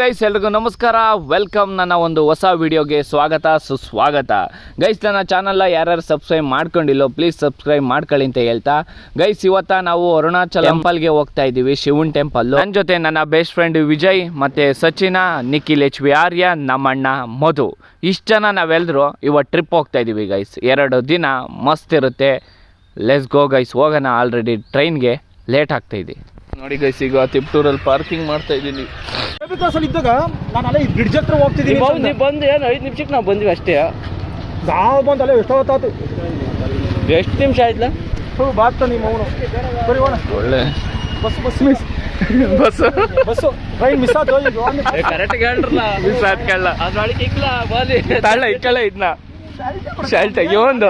Guys ಎಲ್ರಿಗೂ ನಮಸ್ಕಾರ. Welcome ನನ್ನ ಒಂದು ಹೊಸ ವಿಡಿಯೋಗೆ ಸ್ವಾಗತ ಸುಸ್ವಾಗತ. ಗೈಸ್ ನನ್ನ ಚಾನಲ್ನ ಯಾರ್ಯಾರು ಸಬ್ಸ್ಕ್ರೈಬ್ ಮಾಡ್ಕೊಂಡಿಲ್ಲೋ ಪ್ಲೀಸ್ ಸಬ್ಸ್ಕ್ರೈಬ್ ಮಾಡ್ಕೊಳ್ಳಿ ಅಂತ ಹೇಳ್ತಾ. ಗೈಸ್ ಇವತ್ತ ನಾವು ಅರುಣಾಚಲ ಟೆಂಪಲ್ಗೆ ಹೋಗ್ತಾ ಇದ್ದೀವಿ ಶಿವನ್ ಟೆಂಪಲ್ ನನ್ನ ಜೊತೆ ನನ್ನ ಬೆಸ್ಟ್ ಫ್ರೆಂಡ್ ವಿಜಯ್ ಮತ್ತು ಸಚಿನ ನಿಖಿಲ್ ಎಚ್ ವಿ ಆರ್ಯ ನಮ್ಮಣ್ಣ ಮಧು. ಇಷ್ಟು ಜನ ನಾವೆಲ್ಲರೂ ಇವತ್ತು ಟ್ರಿಪ್ ಹೋಗ್ತಾ ಇದ್ದೀವಿ ಗೈಸ್ ಎರಡು ದಿನ ಮಸ್ತ್ ಇರುತ್ತೆ. ಲೆಸ್ ಗೋ ಗೈಸ್ ಹೋಗೋಣ. ಆಲ್ರೆಡಿ ಟ್ರೈನ್ಗೆ ಲೇಟ್ ಆಗ್ತಾ ಇದೆ. ನೋಡಿ ಗೈಸ್ ಈಗ ತಿಪ್ಟೂರಲ್ಲಿ ಪಾರ್ಕಿಂಗ್ ಮಾಡ್ತಾ ಇದ್ದೀನಿ. ಕ್ಲಾಸ್ ಅಲ್ಲಿ ಇದ್ದಾಗ ನಾನು ಅಲ್ಲೇ ಬ್ರಿಡ್ಜ್ ಹತ್ರ ಹೋಗ್ತಿದ್ದೀನಿ ನೀವು ಬಂದು ಬಂದು ಏನು ಐದು ನಿಮಿಷಕ್ಕೆ ನಾವು ಬಂದ್ವಿ ಅಷ್ಟೇ. ನಾವು ಬಂದು ಅಲ್ಲೇ ಎಷ್ಟೋ ಹೊತ್ತಾತು ಎಷ್ಟು ನಿಮಿಷ ಆಯ್ತಲ್ಲ ಹ್ಞೂ ಬಾತ್ ನಿಮ್ಮ ಅವನು ಬರಿ ಒಳ್ಳೆ. Bus bus miss bus. Bus train miss ಆಯ್ತು ಕರೆಕ್ಟ್ ಕೇಳ್ರಲ್ಲ. ಮಿಸ್ ಆದ್ಕಲ್ಲ ಅದ್ರೊಳಗೆ ಇಕ್ಕಲ್ಲ ಬಾಲಿ ತಳ್ಳ ಇಕ್ಕಲ್ಲ ಇದನ್ನ ಶಾಲ್ಟ್ ಒಂದು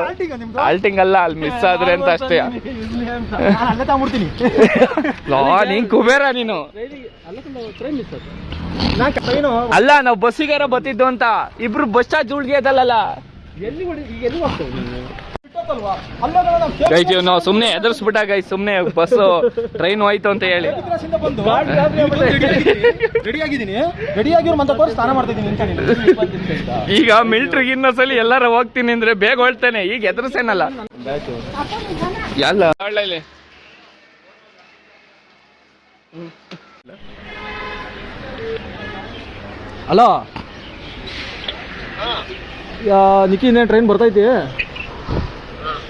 ಆಲ್ಟಿಂಗ್ ಅಲ್ಲ ಅಲ್ಲಿ ಮಿಸ್ ಆದ್ರೆ ಅಂತ ಅಷ್ಟೇ. ಲಾ ನೀನ್ ಕುಬೇರ ನೀನು. ಅಲ್ಲ ನಾವು ಬಸ್ಸಿಗಾರ ಬತ್ತಿದ್ದು ಅಂತ. ಇಬ್ರು ಬಸ್ ಚಾರ್ಜ್ ಉಳ್ಗೆ ಅದಲ್ಲ ನೀವು ಗೈಸ್ ಇವ್ ಸುಮ್ನೆ ಎದುರಿಸ್ಬಿಟ್ಟ ಗೈಸ್ ಸುಮ್ನೆ ಬಸ್ ಟ್ರೈನ್ ಹೋಯ್ತು ಅಂತ ಹೇಳಿ. ಈಗ ಮಿಲ್ಟ್ರಿಗೆ ಇನ್ನೊಂದ್ಸಲಿ ಎಲ್ಲಾರ ಹೋಗ್ತೀನಿ ಅಂದ್ರೆ ಬೇಗ ಹೊಳ್ತೇನೆ ಈಗ ಎದುರಿಸೇನಲ್ಲ. ಎಲ್ಲ ಒಳ್ಳೆ ಹಲೋ ನಿಖಿ ಇನ್ನೇನು ಟ್ರೈನ್ ಬರ್ತೈತಿ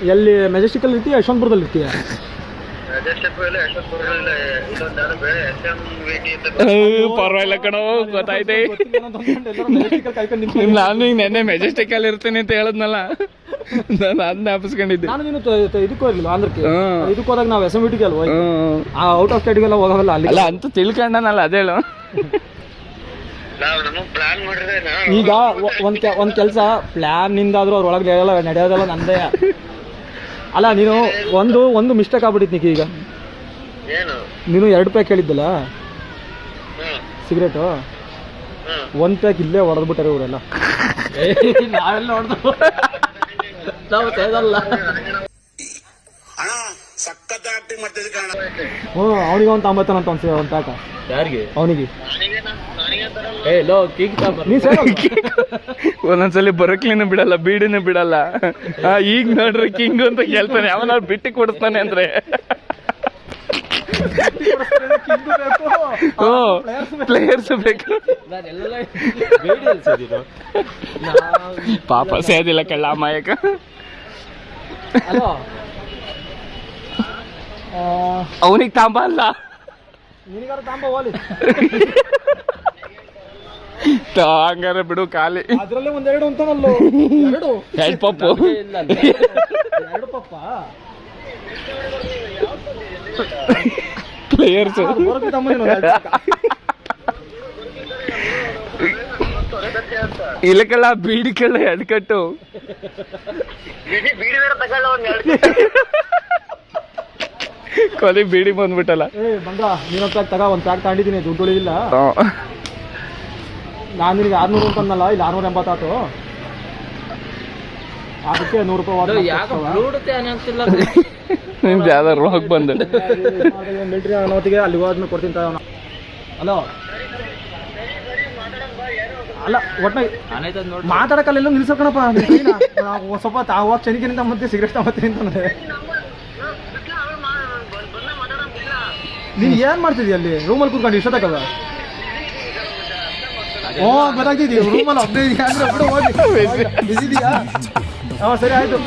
ಎಲ್ಲಿ ಮೆಜೆಸ್ಟಿಕಲ್ಲಿ ಇರ್ತೀಯ ಯಶವಂತಪುರದಲ್ಲಿ ಇರ್ತೀಯ? ಪರವಾಗಿಲ್ಲ ಕಣೋ ಗೊತ್ತಾಯ್ತೆ. ನಾನು ಈಗ ನೆನ್ನೆ ಮೆಜೆಸ್ಟಿಕ್ ಅಲ್ಲಿ ಇರ್ತೀನಿ ಅಂತ ಹೇಳದ್ನಲ್ಲ. ನಾನು ಅದನ್ನ ಹಾಪಿಸ್ಕೊಂಡಿದ್ದೆ. ನಾನು ನೀನು ಇದಕ್ಕೆ ಹೋಗಿಲ್ಲ ಆಂಧ್ರಕ್ಕೆ. ಇದಕ್ಕೆ ಹೋದಾಗ ನಾವು ಎಸ್ ಎಂ ಬಿಟಿಗೆ ಅಲ್ವಾ? ಆ ಔಟ್ ಆಫ್ ಸ್ಟೇಟ್ಗೆಲ್ಲ ಹೋಗಲ್ಲ ಅಲ್ಲಿ ಅಲ್ಲ ಅಂತ ತಿಳ್ಕೊಂಡನಲ್ಲ ಅದೇಳು ಈಗ ಒ- ಒಂದ್ ಕೆ- ಒಂದ್ ಕೆಲಸ ಪ್ಲಾನ್ ನಿಂದಾದ್ರೂ ಅವ್ರ ಒಳಗೆ ನಡೆಯೋದಲ್ಲ ನಂದೇ. ಅಲ್ಲ ನೀನು ಒಂದು ಒಂದು ಮಿಸ್ಟೇಕ್ ಆಗ್ಬಿಟ್ಟಿತ್ತು ನಿಖಿ ಈಗ. ನೀನು ಎರಡು ಪ್ಯಾಕ್ ಹೇಳಿದ್ದಲ್ಲ? ಸಿಗರೇಟು ಒಂದು ಪ್ಯಾಕ್ ಇಲ್ಲೇ ಹೊಡೆದ್ಬಿಟ್ಟಾರೆ ಇವರೆಲ್ಲ. ನಾವೆಲ್ಲ ಹೊಡೆದು ನಾವು ಸೇದಲ್ಲ ಹ್ಞೂ ಅವನಿಗೆ ಒಂದು ತಾಂಬತ್ತಾನಂತ ಒಂದು ಒಂದು ಪ್ಯಾಕ ಯಾರಿಗೆ? ಅವನಿಗೆ. ಒಂದೊಂದ್ಸಲಿ ಬರಕ್ಲಿನೂ ಬಿಡಲ್ಲ ಬೀಡಿನೂ ಬಿಡಲ್ಲ. ಈಗ ನೋಡ್ರಿ ಕಿಂಗ್ ಅಂತ ಕೇಳ್ತಾನೆ ಅವನ ಬಿಟ್ಟು ಕೊಡಿಸ್ತಾನೆ ಅಂದ್ರೆ. ಪ್ಲೇಯರ್ಸ್ ಬೇಕು. ಪಾಪ ಸೇದಿಲ್ಲ ಕಳ್ಳ ಮಾಯಕ ಅವನಿಗೆ ತಾಂಬ ಅಲ್ಲ. ನಿನಗಾರ ತಾಂಬ ಹೋಲಿ. ತಾ, ಹಂಗಾರೆ ಬಿಡು ಖಾಲಿ. ಅದ್ರಲ್ಲೇ ಒಂದೆರಡು ಅಂತಾನಲ್ಲೋ? ಎರಡು? ಎರಡು ಪಪ್ಪು. ಇಲ್ಲ ಎರಡು ಪಪ್ಪ? ಪ್ಲೇಯರ್ಸ್. ಇಲ್ಲಕ್ಕೆಲ್ಲ ಬೀಡಿ ಕಳ್ಳ ಎರಡು ಕಟ್ಟು ಕೊಲಿ ಬೀಡಿ ಬಂದ್ಬಿಟ್ಟಲ್ಲ. ಏ ಬಂದ ನೀನೊಂದು ತಗ ಒಂದು ಪ್ಯಾಕ್ ತಗೊಂಡಿದ್ದೀನಿ ದುಡ್ಡು ಉಳಿದಿಲ್ಲ. ನಾನು ನಿನಗೆ ಆರ್ನೂರು ಅಂತ ಇಲ್ಲಿ ಆರ್ನೂರ ಎಂಬತ್ತಾತು. ಅದಕ್ಕೆ ನೂರು ರೂಪಾಯಿ ನಿಮ್ದು ಯಾವ್ದಾರು ಹೋಗಿ ಬಂದು. ಮಿಲ್ಟ್ರಿ ಅನ್ನೋತಿಗೆ ಅಲ್ಲಿ ಹೋದ್ಮೇಲೆ ಕೊಡ್ತೀನಿ ತಾವ ಹಲೋ? ಅಲ್ಲ ಒಟ್ಟು ಮಾತಾಡಕಲ್ಲ ನಿಲ್ಸಕಣಪ್ಪ ಸ್ವಲ್ಪ ತಾವ ಚನಿಕಿನಿಂದ ಮತ್ತೆ ಸಿಗರೇಟ್ ತಗೋತೀನಿ ಅಂತಂದ್ರೆ ನೀನ್ ಏನ್ ಮಾಡ್ತಿದ್ಯಾ ಅಲ್ಲಿ? ರೂಮಲ್ಲಿ ಕೂತ್ಕೊಂಡು ಇಷ್ಟೊತ್ತಕ್ಕದ ಓ ಗೊತ್ತಾಗ್ತಿದ್ಯ ರೂಮಲ್ಲಿ ಒಬ್ಬನೇ ಇದೆಯಾ ಅಂದ್ರೆ ಬಿಡು ಹೋಗಿ. ಹಾಂ ಸರಿ ಆಯ್ತು.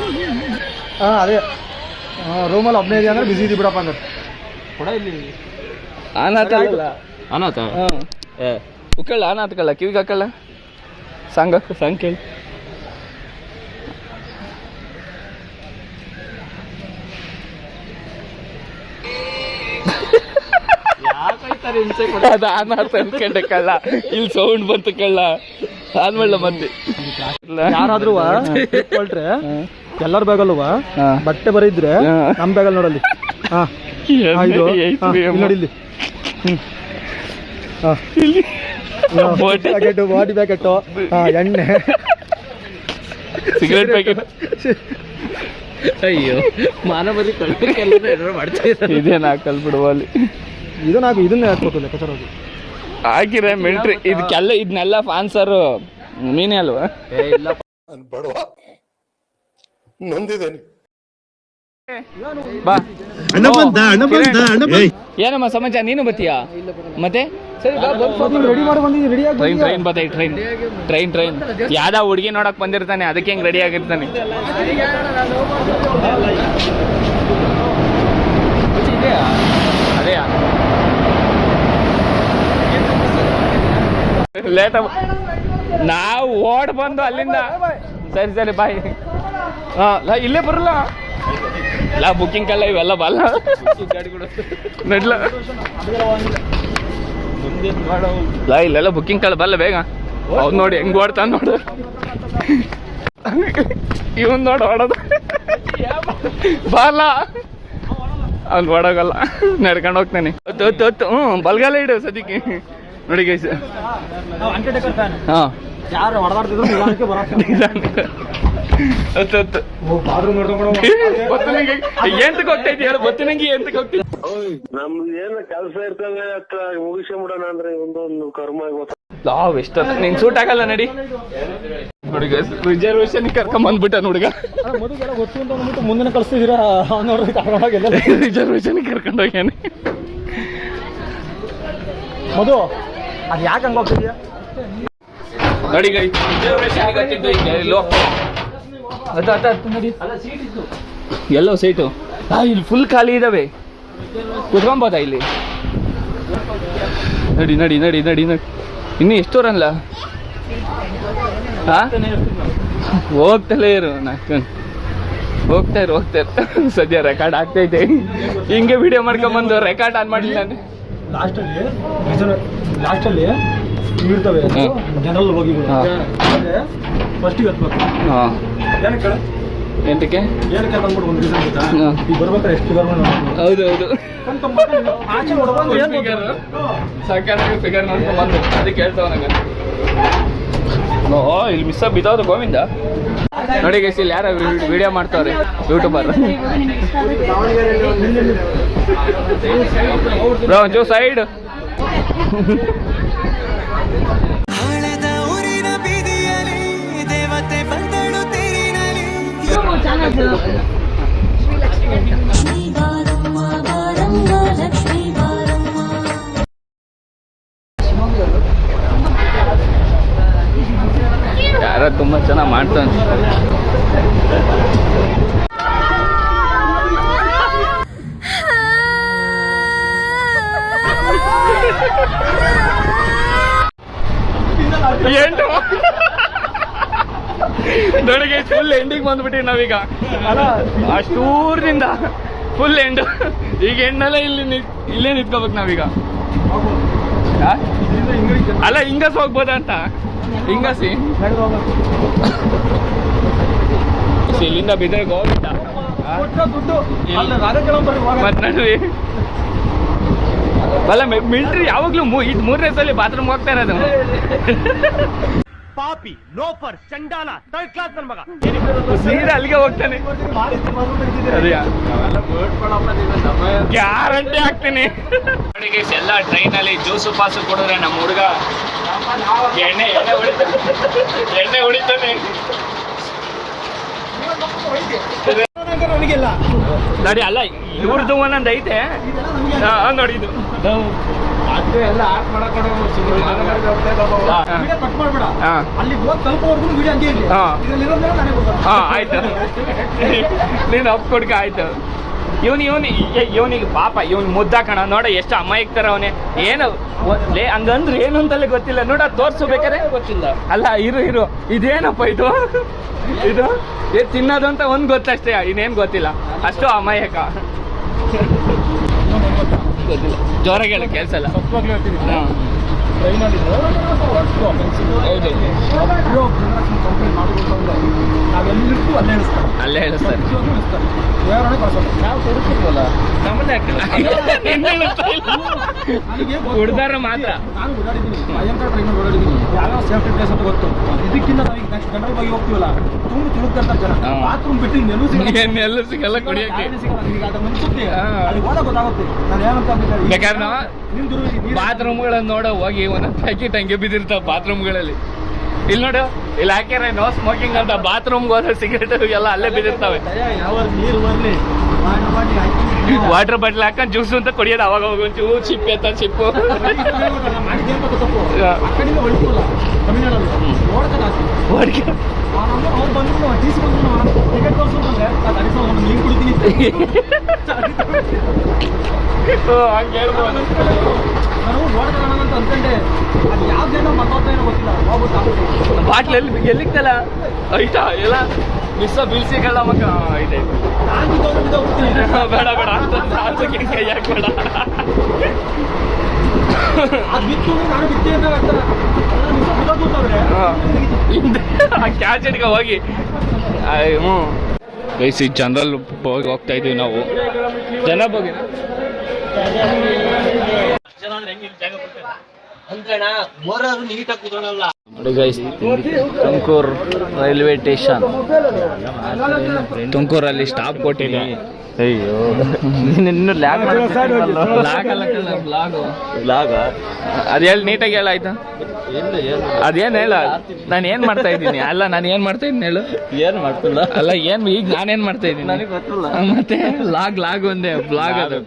ಹಾಂ ಅದೇ. ಹಾಂ ರೂಮಲ್ಲಿ ಒಬ್ಬನೇ ಇದೆಯಾ ಅಂದ್ರೆ ಬಿಸಿ ಇದೀವಿ ಬಿಡಪ್ಪ ಅಂದ್ರೆ. ಕೊಡ ಇಲ್ಲಿ. ಅನಾಥ ಅಲ್ಲ ಅನಾಥ ಹಾಂ. ಉಕ್ಕಳ್ಳ ಅನಾಥಕಲ್ಲ ಕಿವಿಗೆ ಹಾಕಲ್ಲ? ಸಾಂಗ್ ಸಾಂಗ್ ಕೇಳಿ. ಯಾಕಾಯ್ತಾರೆ ಹಿಂಸೆ ಕೊಡ ಅದು ಅನಾಥ ಅನ್ಕೊಂಡೆ ಕಳ್ಳ. ಇಲ್ಲಿ ಸೌಂಡ್ ಬಂತು ಕಳ್ಳ. ಮಾಡಲ್ಲ ಮತ್ತೆ. ಯಾರಾದ್ರೂ ಕೊಟ್ರೆ ಎಲ್ಲರ ಬ್ಯಾಗಲ್ವ. ಬಟ್ಟೆ ಬರಿದ್ರೆ ನಮ್ ನಮ್ಮ ಬ್ಯಾಗಲ್ಲಿ ನೋಡಲ್ಲಿ. ಹಾ. ಇದು. ಹಾ, ಇಲ್ಲಿ ನೋಡಿ ಇಲ್ಲಿ. ಹಾ. Body. ಪ್ಯಾಕೆಟ್ ಬಾಡಿ ಪ್ಯಾಕೆಟ್ ಎಣ್ಣೆ. ಸಿಗರೇಟ್ ಪ್ಯಾಕೆಟ್ ಅಯ್ಯೋ ಮಾನವರಿ ಕಳ್ಬೇಕೆಲ್ಲ ಏನಾರು ಮಾಡ್ತಾ ಇದ್ದಾರೆ. ಇದೇನು ಹಾಕಲ್ ಬಿಡುವ ಅಲ್ಲಿ. ಇದನ್ನ ಹಾಕು ಇದನ್ನೇ ಹಾಕ್ಬೇಕು ಲೆಕ್ಕಾಚಾರ ಹೋಗಿ ಹಾಕಿರೆ ಮಿಲ್ಟ್ರಿ ಇದಕ್ಕೆಲ್ಲ ಇದನ್ನೆಲ್ಲ ಫಾನ್ಸರು ನೀನೇ ಅಲ್ವಾ? ನಂದಿದ್ದೇನೆ ಬಾ. ಬಂದ ಬಂದ ಬಂದ. ಏನಮ್ಮ ಸಮಾಚಾರ ನೀನು ಬತ್ತೀಯಾ ಮತ್ತೆ? ಸರಿ ಬಾ ರೆಡಿ ಮಾಡಿ ಬಂದಿದ್ದೀನಿ ರೆಡಿ ಆಗಿ ಟ್ರೈನ್ ಟ್ರೈನ್ ಬತ್ತೈ ಟ್ರೈನ್ ಟ್ರೈನ್ ಟ್ರೈನ್ ಯಾವ್ದಾ ಹುಡುಗಿ ನೋಡಕ್ ಬಂದಿರ್ತಾನೆ ಅದಕ್ಕೆ ಹೆಂಗ್ ರೆಡಿ ಆಗಿರ್ತಾನೆ? ಅದೇ ಲೇಟ್ ನಾವು ಓಡ್ ಬಂದು ಅಲ್ಲಿಂದ ಸರಿ ಸರಿ ಬಾಯ್ ಹಾ ಇಲ್ಲೇ ಬರಲ್ಲ. ಇಲ್ಲ ಬುಕ್ಕಿಂಗ್ ಕಲ್ಲ ಇವೆಲ್ಲ ಬಲ್ಲ. ನಡ್ಲ ಲಾ ಇಲ್ಲೆಲ್ಲ ಬುಕ್ಕಿಂಗ್ ಕಲ್ಲ ಬಲ್ಲ ಬೇಗ. ಅವ್ನು ನೋಡಿ ಹೆಂಗ್ ಓಡ್ತಾನ ನೋಡು. ಇವನ್ ನೋಡಿ ಓಡೋದು. ಬಲ್ಲ. ಅವ್ನು ಓಡೋಗಲ್ಲ. ನಡ್ಕೊಂಡು ಹೋಗ್ತಾನೆ. ಹ್ಞೂ ಬಲ್ಗಾಲ ಇಡು ಸದ್ಯಕ್ಕೆ. ನೋಡಿ ಗೈಸ್ ಹಾಂ. ಯಾರು ಹೊಡೆದಾಡ್ತಿದ್ರು ನಿಧಾನಕ್ಕೆ ಎಂತಕ್ಕೆ ಹೋಗ್ತಾ ಹೇಳು ಬತ್ತನಿಗೆ ಎಂತಕ್ಕೆ ಹೋಗ್ತೀನಿ ನಮ್ದು ಏನು ಕೆಲಸ ಇರ್ತವೆ ಅತ್ತ ಮುಗಿಸ್ಕೊಂಬಿಡೋಣ ಅಂದ್ರೆ ಒಂದೊಂದು ಕರ್ಮ ಲಾವ್ ಎಷ್ಟ ನಿನ್ ಸೂಟ್ ಆಗಲ್ಲ ನಡಿ. ಹುಡುಗ ರಿಸರ್ವೇಶನ್ ಕರ್ಕೊಂಡ್ ಬಂದ್ಬಿಟ್ಟ ಹುಡುಗ ಗೊತ್ತು ಅಂತ ಅಂದ್ಬಿಟ್ಟು ಮುಂದಿನ ಕಳಿಸ್ತಿದ್ದೀರಾ ನೋಡ್ರಿ ರಿಸರ್ವೇಶನ್ ಕರ್ಕೊಂಡೋಗ್ಯಾನೆ. ಮಧು ಅದು ಯಾಕೆ ಹಂಗೆ ಹೋಗ್ತಿದ್ಯಾ? ಎಲ್ಲೋ ಅದ ಅದ ಅದ್ ನೋಡಿ. ಎಲ್ಲೋ ಸೀಟು ಇಲ್ಲಿ ಫುಲ್ ಖಾಲಿ ಇದಾವೆ. ಕುತ್ಕೊಂಬೋದಾ ಇಲ್ಲಿ? ನಡಿ ನಡಿ ನಡಿ ನಡಿ ನಡಿ. ಇನ್ನು ಎಷ್ಟು ರನ್ಲ ಹಾ ಹೋಗ್ತಲೇ ಇರು ನಾಲ್ಕು ಹೋಗ್ತಾ ಇರು ಹೋಗ್ತಾ ಇರು. ಸದ್ಯ ರೆಕಾರ್ಡ್ ಆಗ್ತೈತೆ ಹಿಂಗೆ ವಿಡಿಯೋ ಮಾಡ್ಕೊಂಬಂದು ರೆಕಾರ್ಡ್ ಆನ್ ಮಾಡಿಲ್ಲ ನಾನು. ಲಾಸ್ಟಲ್ಲಿ ಲಾಸ್ಟಲ್ಲಿ ಇರ್ತವೆ. ಜನರಲ್ ಹೋಗಿ ಹಾ. ಫಸ್ಟಿಗೆ ಹತ್ಬೇಕು. ಏನಕ್ಕೆ ಎಂಟಕ್ಕೆ ಎಂತಕ್ಕೆ? ಏನಕ್ಕೆ ಬಂದ್ಬಿಟ್ಟು ಒಂದು ರೀಸನ್ ಗೊತ್ತಾ. ಈಗ ಬರ್ಬೇಕಾದ್ರೆ ಎಷ್ಟು ಫಿಗರ್ ಹೌದು ಹೌದು ಆಚೆ ಹೊಡ್ಬಂದು ಏನ್ ಫಿಗರ್. ಅಂತ ಸಾಕಾಗಿ ಫಿಗರ್ ನೋಡ್ಕೊಂಡ್ ಬಂದು. ಅದಕ್ಕೆ ಹೇಳ್ತಾವ ನಂಗೆ ಓ ಇಲ್ಲಿ ಮಿಸ್ ಬಿದ್ದವ್ರು ಗೋವಿಂದ? ನೋಡಿ ಗೈಸ್ ಇಲ್ಲಿ ಯಾರು ವಿಡಿಯೋ ಮಾಡ್ತಾವ್ರಿ ಯೂಟ್ಯೂಬರ್ ಬ್ರೋ ಸೈಡ್ ಹಳೆದ ಊರಿನ ಬೀದಿಯಲ್ಲಿ ದೇವತೆ ಬಂದಳು ಎಂಟು ನೋಡಿ ಫುಲ್ ಎಂಡಿಂಗ್ ಬಂದ್ಬಿಟ್ಟಿವಿ ನಾವೀಗ. ಅಲ್ಲ ಅಷ್ಟೂರ್ನಿಂದ ಫುಲ್ ಎಂಡ್ ಈಗ ಎಂಡಲ್ಲ ಇಲ್ಲಿ ಇಲ್ಲೇ ನಿಂತ್ಕೋಬೇಕು ನಾವೀಗ? ಅಲ್ಲ ಹಿಂಗಸ್ ಹೋಗ್ಬೋದ ಅಂತ. ಹಿಂಗಸಿ. ಇಲ್ಲಿಂದ ಬಿದ್ದರೆ ಗೋವಿಂದ ಮತ್ತೆ ಅಲ್ಲಿ ಅಲ್ಲ ಮಿಲ್ಟ್ರಿ ಯಾವಾಗ್ಲೂ ಮೂ ಇದು ಮೂರನೇ ಸಲ ಬಾತ್ರೂಮ್ ಹೋಗ್ತಾ ಇರೋದು. ಪಾಪಿ ಲೋಫರ್ ಚಂಡಾಲ ಥರ್ಡ್ ಕ್ಲಾಸ್ ನನ್ ಮಗ. ಸೀರೆ ಅಲ್ಲಿಗೆ ಹೋಗ್ತಾನೆ. ಗ್ಯಾರಂಟಿ ಹಾಕ್ತೀನಿ. ನೋಡಿ ಟ್ರೈನ್ ಎಲ್ಲ ಟ್ರೈನಲ್ಲಿ ಜ್ಯೂಸು ಪಾಸು ಕೊಡಿದ್ರೆ ನಮ್ಮ ಹುಡುಗ ಎಣ್ಣೆ ಎಣ್ಣೆ ಹೊಡಿತಾನೆ. ಎಣ್ಣೆ ಹೊಡಿತಾನೆ. ನೋಡಿ ಅಲ್ಲ ಇವ್ರದ್ದು ಒಂದೊಂದು ಐತೆ ನೋಡಿ ಇದು ಎಲ್ಲ ಆಫ್ ಮಾಡಕೊಂಡು ಸುಮ್ಮನೆ ಮಾನವರಿಗೆ ಹಾ, ವಿಡಿಯೋ ಕಟ್ ಮಾಡ್ಬೇಡ ಅಲ್ಲಿ ಹೋಗಿ ತಲುಪೋವರೆಗೂ ವಿಡಿಯೋ ಹಂಗೆ ಇರ್ಲಿ ಹಾ. ಇದ್ರಲ್ಲಿ ಇರೋದ್ನೆಲ್ಲ ನಾನೇ ಕೊಡ್ತೀನಿ. ಹಾ ಆಯ್ತು ನೀನು ಅಪ್ ಕೊಡ್ಕ ಆಯ್ತು ಇವನು ಇವನು ಇವನಿಗೆ ಪಾಪ ಇವನ್ ಮುದ್ದಾಕಣ ನೋಡ ಎಷ್ಟು ಅಮಾಯಕ್ತಾರ ಅವನೇ. ಏನು ಲೇ ಹಂಗಂದ್ರೆ ಏನು ಅಂತಲೇ ಗೊತ್ತಿಲ್ಲ. ನೋಡ ತೋರ್ಸು ಬೇಕಾರೆ ಗೊತ್ತಿಲ್ಲ. ಅಲ್ಲ ಇರು ಇರು. ಇದೇನಪ್ಪ ಇದು? ಇದು? ಏ ತಿನ್ನೋದು ಅಂತ ಒಂದು ಗೊತ್ತಷ್ಟೇ. ಇನ್ನೇನು ಗೊತ್ತಿಲ್ಲ. ಅಷ್ಟು ಅಮಾಯಕ. ಜೋರಾಗಿ ಹೇಳ ಕೆಲಸ ಇಲ್ಲ ಹೌದು ಕಂಪ್ಲೇಂಟ್ ಮಾಡಬೇಕು ಅಂದ್ರೆ ನಾವೆಲ್ಲಿರ್ತೀವಿ ಅಲ್ಲೇ ಇಳಿಸ್ತಾರೆ. ಅಲ್ಲೇ ಇಳಿಸ್ತಾರೆ. ನಾವು ಕೊಡ್ತಿಲ್ವಲ್ಲ ನಮ್ಮನ್ನೇ ಹಾಕಿಲ್ಲ. ಮಾತ್ರ. ನಾನು ಓಡಾಡಿದ್ದೀನಿ. ಭಯಂಕರ ಟ್ರೈನ್ ಓಡಾಡಿದ್ದೀನಿ. ಯಾವ್ಯಾವ ಸೇಫ್ಟಿ ಪ್ಲೇಸ್ ಅಂತ ಗೊತ್ತು. ಇದಕ್ಕಿಂತ ನಾವೀಗ ನೆಕ್ಸ್ಟ್ ಜನರಲ್ ಬಗ್ಗೆ ಹೋಗ್ತೀವಲ್ಲ ತುಂಬ ತಿರುಗ್ತಾ ಜನ. ಬಾತ್ರೂಮ್ ಬಿಟ್ಟು ಸಿಗಲ್ಲ. ಎಲ್ಲೂ ಸಿಗಲ್ಲ ಅದು ಗೊತ್ತಾಗುತ್ತೆ. ನಾನು ಏನಂತ ಬೇಕಾದ್ರೆ ಬಾತ್ರೂಮ್ಗಳನ್ನ ನೋಡೋ ಹೋಗಿ ಒಂದೊಂದು ಪ್ಯಾಕೆಟ್ ಹಂಗೆ ಬಿದ್ದಿರ್ತಾವ ಬಾತ್ರೂಮ್ಗಳಲ್ಲಿ. ಇಲ್ಲಿ ನೋಡು ಇಲ್ಲಿ ಹಾಕ್ಯಾರ ನೋ ಸ್ಮೋಕಿಂಗ್ ಅಂತ ಬಾತ್ರೂಮ್ಗೆ ಹೋದ್ರೆ ಸಿಗರೇಟ್ ಎಲ್ಲ ಅಲ್ಲೇ ಬಿದ್ದಿರ್ತಾವೆ. ವಾಟರ್ ಬಾಟ್ಲ್ ಹಾಕೊಂಡು ಜ್ಯೂಸ್ ಅಂತ ಕುಡಿಯೋದು ಅವಾಗ ಒಂಚೂರು ಚಿಪ್ಪು ಚಿಪ್ಪು ಅಂತ ಕುಡಿತೀನಿ. ಹಂಗೆ ಹೇಳ್ಬೋದು. ನಾನು ನೋಡ್ಕೊಳ್ಳೋಣ ಅಂತ ಅನ್ಕೊಂಡೆ ಅದು ಯಾವ ಜನ ಮತ್ತೊಬ್ಬ ಏನೋ ಗೊತ್ತಿಲ್ಲ ಹೋಗ್ಬಿಟ್ಟು ಆಗ್ಬಿಟ್ಟು ಬಾಟ್ಲಲ್ಲಿ ಎಲ್ಲಿತ್ತಲ್ಲ? ಐತಾ? ಎಲ್ಲ ಮಿಸ್ಸ ಬೀಳ್ಸಿಕಲ್ಲ ಮಗ ಬಿದ್ದೋಗ್ಬಿಟ್ಟು ಬೇಡ ಬೇಡ ಅಂತ ಕೈ ಹಾಕ್ಬೇಡ. ಕ್ಯಾಚೆಟ್ಗೆ ಹೋಗಿ. ಆಯ್, ಹ್ಞೂ. ಗೈಸ್ ಈ ಜನರಲ್ ಹೋಗಿ ಹೋಗ್ತಾ ಇದೀವಿ ನಾವು. ಜನ ಬಗ್ಗೆ ನೋಡಿ ಗೈಸ್ ತುಮಕೂರು ರೈಲ್ವೆ ಸ್ಟೇಷನ್. ತುಮಕೂರಲ್ಲಿ ಸ್ಟಾಪ್ ಕೊಟ್ಟಿದೆ. ಅಯ್ಯೋ. ಇನ್ನು ಲ್ಯಾಗ್ ಲ್ಯಾಗ್ ಅದು ಹೇಳಿ ನೀಟಾಗಿ ಹೇಳ ಆಯ್ತಾ? ಅದೇನು ಹೇಳ? ನಾನು ಏನು ಮಾಡ್ತಾ ಇದ್ದೀನಿ? ಅಲ್ಲ ನಾನು ಏನು ಮಾಡ್ತಾ ಇದ್ದೀನಿ ಹೇಳು? ಏನು ಮಾಡ್ತಿಲ್ಲ? ಅಲ್ಲ ಏನು ಈಗ ನಾನೇನು ಮಾಡ್ತಾ ಇದ್ದೀನಿ? ನನಗೆ ಗೊತ್ತಿಲ್ಲ. ಮತ್ತೆ ಲಾಗ್ ಲಾಗ್ ಒಂದೇ ಬ್ಲಾಗ್ ಅದು.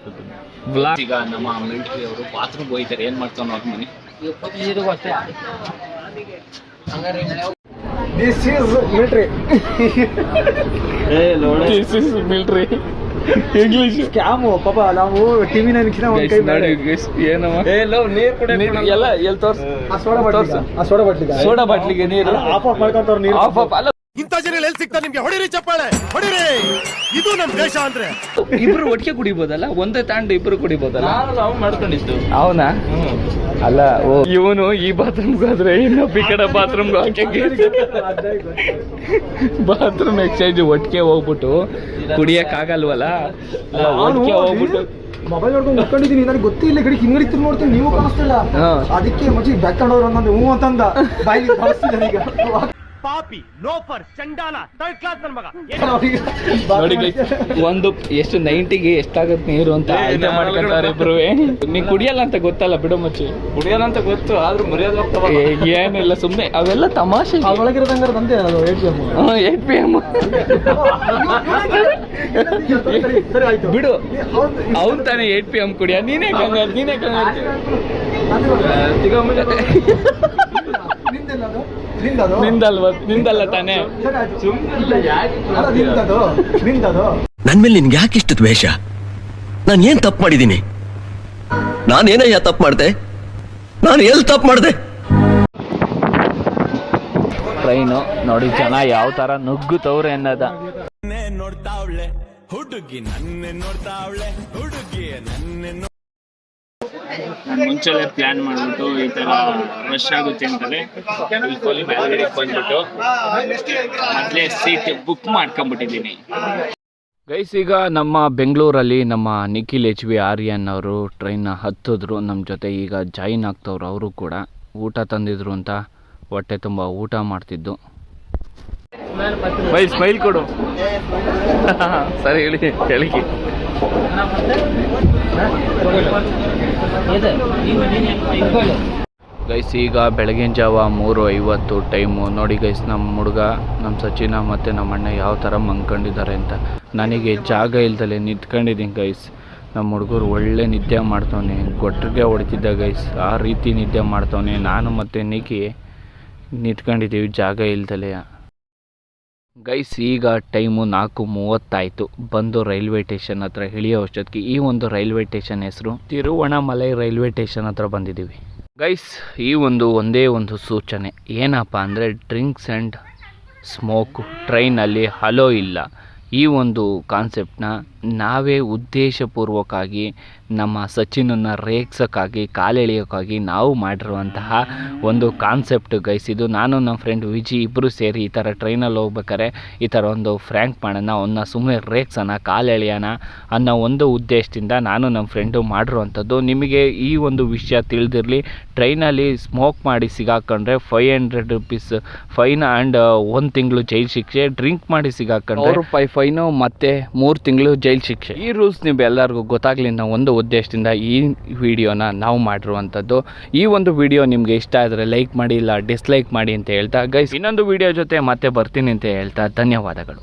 ಈಗ ನಮ್ಮ ಮಿಲಿಟರಿ ಅವರು ಬಾತ್ರೂಮ್ ಹೋಯ್ತಾರೆ ಏನು ಮಾಡ್ತಾವ ಅವ್ರ ಮನೆ. This is military. This is military English ಪಾಪ ನಾವು ಟಿವಿ ನನ್ಕಿನ ಒಂದ್ ಕೈ ನೀರ್- ಎಲ್ಲ ಎಲ್ಲಿ ತೋರ್ಸ? ಆ ಸೋಡಾ ಬಾಟ್ಲಿಗ? ಆ ಸೋಡಾ ಬಾಟ್ಲಿಗ? ಸೋಡಾ ಬಾಟ್ಲಿಗೆ ನೀರು. ಆಫ್ ಆಫ್ ಮಾಡ್ಕೊಂತವ್ರು ನೀರು ಆಫ್ ಆಫ್ ಅಲ್ಲ ಇಂಥ ಜನ ಎಲ್ಲಿ ಸಿಗ್ತಾರೆ ನಿಮ್ಗೆ? ಹೊಡಿರಿ ಚಪ್ಪಾಳೆ ಹೊಡಿರಿ. ಇದು ನಮ್ ದೇಶ ಅಂದ್ರೆ. ಇಬ್ರು ಒಟ್ಟಿಗೆ ಕುಡಿಬೋದಲ್ಲ? ಒಂದೇ ತಾಂಡ ಇಬ್ರು ಕುಡಿಬೋದಲ್ಲ? ನಾವು ಮಾಡ್ಕೊಂಡಿದ್ದು. ಅವನಾ? ಅಲ್ಲ ಓ. ಇವನು ಈ ಬಾತ್ರೂಮ್ಗೆ ಹೋದ್ರೆ ಇನ್ನೊಬ್ಬ ಈ ಕಡೆ ಬಾತ್ರೂಮ್ಗೆ ಹಾಕಿ ಬಾತ್ರೂಮ್ ಎಕ್ಸ್ಚೇಂಜ್ ಒಟ್ಟಿಗೆ ಹೋಗ್ಬಿಟ್ಟು ಕುಡಿಯಕ್ ಆಗಲ್ವಲ್ಲ? ಒಟ್ಟಿಗೆ ಹೋಗ್ಬಿಟ್ಟು ಮೊಬೈಲ್ ನೋಡ್ಕೊಂಡು ಉಟ್ಕೊಂಡಿದ್ದೀನಿ ನನಗೆ ಗೊತ್ತಿಲ್ಲ ಕಡೆ ಹಿಂಗಡಿ ತಿಂದು ನೋಡ್ತೀನಿ. ನೀವು ಕಾಣಿಸ್ತಿಲ್ಲ. ಅದಕ್ಕೆ ಮಜಿ ಬೆಕ್ಕಂಡವ್ರು ಅನ್ನೋದು ಹ್ಞೂ ಅಂತಂದ. ಕಳಿಸ್ತಿಲ್ಲ ಈಗ. ಪಾಪಿ ಲೋಫರ್ ಚಂಡಾಲ ಥರ್ಡ್ ಕ್ಲಾಸ್ ನನ್ ಮಗ. ನೋಡಿ guys, ಒಂದು ಎಷ್ಟು ನೈಂಟಿಗೆ ಎಷ್ಟಾಗತ್ತೆ ನೀರು ಅಂತ ಆಯ್ಕೆ ಮಾಡ್ಕೊಂತಾರೆ ಇಬ್ರು. ನೀ ಕುಡಿಯಲ್ಲ ಅಂತ ಗೊತ್ತಲ್ಲ ಬಿಡು ಮಚ್ಚಿ. ಕುಡಿಯಲ್ಲ ಅಂತ ಗೊತ್ತು ಆದ್ರೂ ಮರ್ಯಾದೆ ಏನಿಲ್ಲ ಸುಮ್ಮನೆ ಅವೆಲ್ಲ ತಮಾಷೆ ಅದ್ರೊಳಗಿರೋದು ಹಂಗಾರೆ ತಂದೆ ಅದು A T M eight P M ಸರಿ ಆಯ್ತು ಬಿಡು ಅವ್ನ್ ತಾನೇ ಏಟ್ ಪಿ ಎಂ ಕುಡಿಯ. ನೀನೇ ಕಂಗಾರ್ ನೀನೇ ಕಂಗಾರ್ ನಿಂದಲ್ವ ನಿಂದಲ್ಲ ತಾನೇ. ನನ್ ಮೇಲೆ ನಿನ್ಗೆ ಯಾಕೆ ಇಷ್ಟು ದ್ವೇಷ? ನಾನು ಏನ್ ತಪ್ಪು ಮಾಡಿದ್ದೀನಿ ನಾನೇನಯ್ಯ ತಪ್ಪು ಮಾಡ್ದೆ? ನಾನು ಎಲ್ಲಿ ತಪ್ಪು ಮಾಡ್ದೆ? ಟ್ರೈನು ನೋಡಿ ಜನ ಯಾವ ತರ ನುಗ್ಗುತ್ತವ್ರೆ ಅನ್ನದ. ನೋಡ್ತಾವ್ಳೆ ಹುಡುಗಿ ನನ್ನೆ ನೋಡ್ತಾವ್ಳೆ ಹುಡುಗಿ ನನ್ನೆ ಮುಂಚೆಲೆ ಪ್ಲಾನ್ ಮಾಡ್ಬಿಟ್ಟು ಈ ತರ ರಶ್ ಆಗುತ್ತೆ ಅಂತಲೇ ಇಲ್ಲಿ ಮೇಲ್ಗಡೆ ಬಂದ್ಬಿಟ್ಟು ಮೊದಲೇ ಸೀಟ್ ಬುಕ್ ಮಾಡ್ಕೊಂಬಿಟ್ಟಿದ್ದೀನಿ ಗೈಸ್ ಈಗ ನಮ್ಮ ಬೆಂಗಳೂರಲ್ಲಿ ನಮ್ಮ ನಿಖಿಲ್ ಎಚ್ ವಿ ಆರ್ಯನ್ ಅವರು ಟ್ರೈನ್ನ ಹತ್ತಿದ್ರು. ನಮ್ಮ ಜೊತೆ ಈಗ ಜಾಯಿನ್ ಆಗ್ತವ್ರು ಅವರು ಕೂಡ. ಊಟ ತಂದಿದ್ರು ಅಂತ ಹೊಟ್ಟೆ ತುಂಬ ಊಟ ಮಾಡ್ತಿದ್ದು. ಬೈ ಸ್ಮೈಲ್ ಕೊಡು. ಸರಿ, ಹೇಳಿ ಹೇಳಿ ಗೈಸ್ ಈಗ ಬೆಳಗಿನ ಜಾವ ಮೂರು ಐವತ್ತು ಟೈಮು ನೋಡಿ ಗೈಸ್ ನಮ್ಮ ಹುಡುಗ ನಮ್ಮ ಸಚಿನ ಮತ್ತು ನಮ್ಮ ಅಣ್ಣ ಯಾವ ಥರ ಮಂಕೊಂಡಿದ್ದಾರೆ ಅಂತ. ನನಗೆ ಜಾಗ ಇಲ್ದಲೆ ನಿಂತ್ಕೊಂಡಿದ್ದೀನಿ ಗೈಸ್ ನಮ್ಮ ಹುಡುಗರು ಒಳ್ಳೆ ನಿದ್ದೆ ಮಾಡ್ತವನೆ. ಗೊಟ್ಟಿಗೆ ಹೊಡಿತಿದ್ದ ಗೈಸ್ ಆ ರೀತಿ ನಿದ್ದೆ ಮಾಡ್ತವನೆ. ನಾನು ಮತ್ತು ನಿಕಿ ನಿಂತ್ಕೊಂಡಿದ್ದೀವಿ ಜಾಗ ಇಲ್ದಲೆ. ಗೈಸ್, ಈಗ ಟೈಮು ನಾಲ್ಕು ಮೂವತ್ತಾಯಿತು. ಬಂದು ರೈಲ್ವೆ ಸ್ಟೇಷನ್ ಹತ್ರ ಇಳಿಯೋ ಅಷ್ಟೊತ್ತಿಗೆ ಈ ಒಂದು ರೈಲ್ವೆ ಸ್ಟೇಷನ್ ಹೆಸರು ತಿರುವಣಮಲೈ ರೈಲ್ವೆ ಸ್ಟೇಷನ್ ಹತ್ರ ಬಂದಿದ್ದೀವಿ. ಗೈಸ್, ಈ ಒಂದು ಒಂದೇ ಒಂದು ಸೂಚನೆ. ಏನಪ್ಪ ಅಂದರೆ, ಡ್ರಿಂಕ್ಸ್ ಆ್ಯಂಡ್ ಸ್ಮೋಕು ಟ್ರೈನಲ್ಲಿ ಹಲೋ ಇಲ್ಲ. ಈ ಒಂದು ಕಾನ್ಸೆಪ್ಟನ್ನ ನಾವೇ ಉದ್ದೇಶಪೂರ್ವಕವಾಗಿ ನಮ್ಮ ಸಚಿನನ್ನು ರೇಗ್ಸೋಕ್ಕಾಗಿ ಕಾಲೆಳೆಯೋಕ್ಕಾಗಿ ನಾವು ಮಾಡಿರುವಂತಹ ಒಂದು ಕಾನ್ಸೆಪ್ಟ್ ಗೈಸ್ ಇದು ನಾನು ನಮ್ಮ ಫ್ರೆಂಡ್ ವಿಜಿ ಇಬ್ಬರು ಸೇರಿ ಈ ಥರ ಟ್ರೈನಲ್ಲಿ ಹೋಗ್ಬೇಕಾರೆ ಈ ಥರ ಒಂದು ಫ್ರ್ಯಾಂಕ್ ಮಾಡೋಣ ಅವನ್ನ ಸುಮ್ಮನೆ ರೇಗ್ಸೋಣ ಕಾಲೆಳೆಯೋಣ ಅನ್ನೋ ಒಂದು ಉದ್ದೇಶದಿಂದ ನಾನು ನಮ್ಮ ಫ್ರೆಂಡು ಮಾಡಿರುವಂಥದ್ದು. ನಿಮಗೆ ಈ ಒಂದು ವಿಷಯ ತಿಳಿದಿರಲಿ ಟ್ರೈನಲ್ಲಿ ಸ್ಮೋಕ್ ಮಾಡಿ ಸಿಗಾಕೊಂಡ್ರೆ five hundred rupees fine and ಒಂದು ತಿಂಗಳು ಜೈಲು ಶಿಕ್ಷೆ ಡ್ರಿಂಕ್ ಮಾಡಿ ಸಿಗಾಕೊಂಡ್ರೆ ರೂಪಾಯಿ ಫೈನು ಮತ್ತು ಮೂರು ತಿಂಗಳು ಜೈಲು ಶಿಕ್ಷೆ. ಈ ರೂಲ್ಸ್ ನೀವು ಎಲ್ಲರಿಗೂ ಗೊತ್ತಾಗಲಿ ಅನ್ನೋ ಒಂದು ಉದ್ದೇಶದಿಂದ ಈ ವಿಡಿಯೋನ ನಾವು ಮಾಡಿರುವಂಥದ್ದು. ಈ ಒಂದು ವಿಡಿಯೋ ನಿಮಗೆ ಇಷ್ಟ ಆದರೆ ಲೈಕ್ ಮಾಡಿ ಇಲ್ಲ ಡಿಸ್ಲೈಕ್ ಮಾಡಿ ಅಂತ ಹೇಳ್ತಾ, ಗೈಸ್, ಇನ್ನೊಂದು ವಿಡಿಯೋ ಜೊತೆ ಮತ್ತೆ ಬರ್ತೀನಿ ಅಂತ ಹೇಳ್ತಾ, ಧನ್ಯವಾದಗಳು.